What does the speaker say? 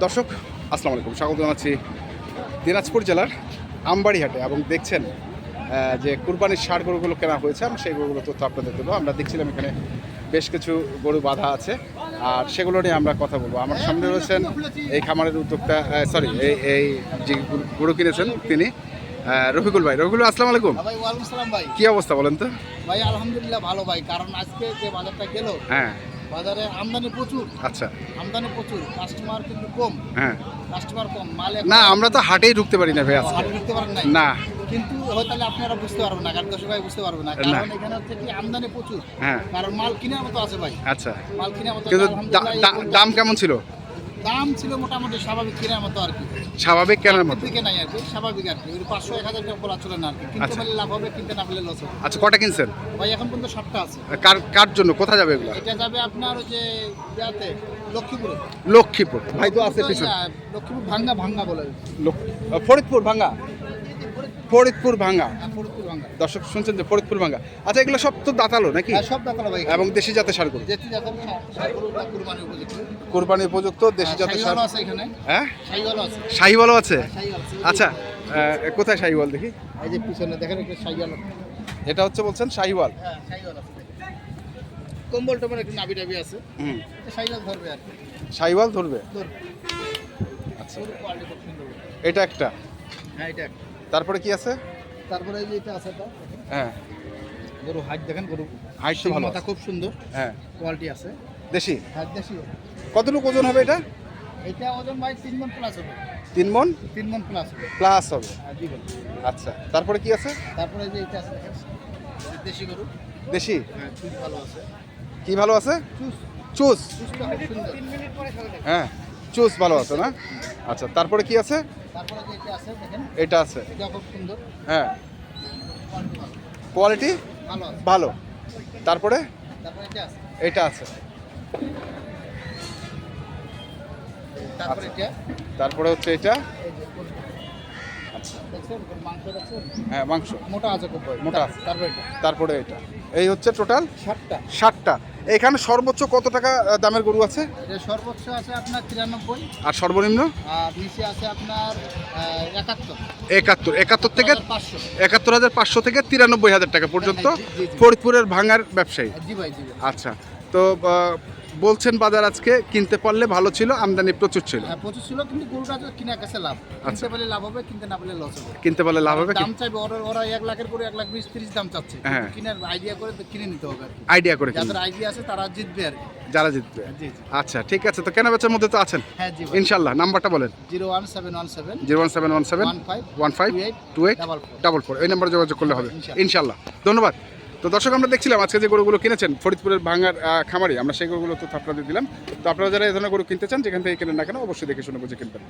দর্শক আসসালামু আলাইকুম স্বাগত জানাচ্ছি দিনাজপুর জেলার আমবাড়িহাটে এবং দেখছেন যে কুরবানির সার গরুগুলো কেনা হয়েছে আমি সেই গরুগুলো তথ্য আপনাদের দেবো। আমরা দেখছিলাম এখানে বেশ কিছু গরু বাঁধা আছে আর সেগুলো নিয়ে আমরা কথা বলব। আমার সামনে রয়েছেন এই খামারের উদ্যোক্তা সরি এই এই যে গরু- কিনেছেন তিনি রফিকুল ভাই। রফিকুল আসসালামু আলাইকুম ভাই ওয়ালাইকুম ভাই। কি অবস্থা বলেন তো? ভাই আলহামদুলিল্লাহ ভালো ভাই কারণ আজকে যে বাজারটা গেল হ্যাঁ। বাজারে আমদানি প্রচুর। আচ্ছা। আমদানি প্রচুর কাস্টমার কিন্তু কম। হ্যাঁ। কাস্টমার কম মাল না আমরা তো হাটেই ঢুকতে পারি না ভাই আজকে। হাটে ঢুকতে পারেন নাই? না। কিন্তু হয়তো তাহলে আপনারা বুঝতে পারবেন না কারণ দর্শক ভাই বুঝতে পারবেন না। না। কারণ এখানে হচ্ছে কি আমদানি প্রচুর। হ্যাঁ। কারণ মাল কেনার মতো আছে ভাই। আচ্ছা। মাল কেনার মতো কিন্তু দাম কেমন ছিল? দাম ছিল মোটামুটি স্বাভাবিক কেনার মতো আর কি। স্বাভাবিক কেনার মতো? দিকে নাই আর কি স্বাভাবিক আর কি। ওই পাঁচশো এক হাজার টাকা বলা চলে না আর কি। কিনতে আচ্ছা। পারলে লাভ হবে কিনতে না পারলে লস হবে। আচ্ছা কটা কিনছেন? ভাই এখন পর্যন্ত সাতটা আছে। কার কার জন্য? কোথায় যাবে এগুলো? এটা যাবে আপনার ওই যে ইয়াতে লক্ষ্মীপুরে। লক্ষ্মীপুর। ভাই তো আছে পিছনে। লক্ষ্মীপুর ভাঙ্গা ভাঙ্গা বলে। ফরিদপুর ভাঙ্গা। ফরিদপুর ভাঙ্গা। হ্যাঁ, ফরিদপুর ভাঙ্গা। দর্শক শুনছেন যে ফরিদপুর ভাঙ্গা। আচ্ছা এগুলো সব তো দাঁতালো নাকি? হ্যাঁ সব দেখাল ভাই। এবং দেশি জাতের সার গরু? কুরবানি উপযুক্ত। দেশি জাতের সার। হ্যাঁ? শাহিওয়ালও আছে। আচ্ছা কোথায় শাহিওয়াল দেখি? এই যে পিছনে দেখেন একটা শাহিওয়াল। এটা হচ্ছে বলছেন শাহিওয়াল? হ্যাঁ শাহিওয়াল আছে। কম্বল টম্বল একটু নাবি টাবি আছে। হুম। শাহিওয়াল ধরবে আর শাহিওয়াল ধরবে? আচ্ছা। এটা একটা? হ্যাঁ এটা একটা। তারপরে কি আছে? তারপরে এই যে এটা আছে এটা হ্যাঁ। গরু হাইট দেখেন গরু হাইট তো ভালো খুব সুন্দর হ্যাঁ। কোয়ালিটি আছে। দেশি? হাইট দেশি কতটুকু ওজন হবে এটা? এটা ওজন ভাই তিন মন প্লাস হবে। তিন মন? তিন মন প্লাস হবে। প্লাস হবে। হ্যাঁ আচ্ছা তারপরে কি আছে? তারপরে যে এটা আছে দেখেন। দেশি গরু। দেশি? হ্যাঁ ভালো আছে। কি ভালো আছে? পরে খাবে হ্যাঁ। চুজ ভালো আছে না? আচ্ছা তারপরে কি আছে? এটা আছে হ্যাঁ। কোয়ালিটি ভালো। তারপরে? এটা আছে। তারপরে হচ্ছে এটা। আচ্ছা। হ্যাঁ মাংস। মোটা আছে মোটা। আছে। তারপরে এটা। তারপরে এটা। এই হচ্ছে টোটাল ষাটটা। ষাটটা। এখানে সর্বোচ্চ কত টাকা দামের গরু আছে? সর্বোচ্চ আছে আপনার তিরানব্বই। আর সর্বনিম্ন? আর নিচে আছে আপনার একাত্তর। একাত্তর। একাত্তর থেকে একাত্তর হাজার পাঁচশো। থেকে তিরানব্বই হাজার টাকা পর্যন্ত। ফরিদপুরের ভাঙার ব্যবসায়ী। আচ্ছা। তো বলছেন বাজার আজকে কিনতে পারলে ভালো ছিল আমদানি প্রচুর ছিল। হ্যাঁ প্রচুর ছিল কিন্তু গরুটা তো কিনা গেছে লাভ। আচ্ছা। কিনতে পারলে লাভ হবে কিনতে না পারলে লস হবে। কিনতে পারলে লাভ হবে দাম চাইবে ওরা ওরা এক লাখের করে এক লাখ বিশ তিরিশ দাম চাচ্ছে। কিন্তু হ্যাঁ। কিনার আইডিয়া করে তো কিনে নিতে হবে আর কি। আইডিয়া করে কিনবে, যাদের আইডিয়া আছে তারা জিতবে আর কি। যারা জিতবে। জি জি। আচ্ছা ঠিক আছে তো কেনা বেচার মধ্যে তো আছেন? হ্যাঁ জি ইনশাল্লাহ নাম্বারটা বলেন। Zero one seven one seven zero one seven one seven one five one five two eight double four. Double four. এই নাম্বারে যোগাযোগ করলে হবে। ইনশাল্লাহ। ইনশাল্লাহ ধন্যবাদ। তো দর্শক, আমরা দেখছিলাম আজকে যে গরুগুলো কিনেছেন ফরিদপুরের ভাঙার খামারি, আমরা সেই গরুগুলো তো আপনাদের দিলাম। তো আপনারা যারা এই ধরনের গরু কিনতে চান, যেখান থেকে কেনেন না কেন, অবশ্যই দেখে শুনে বুঝে কিনবেন।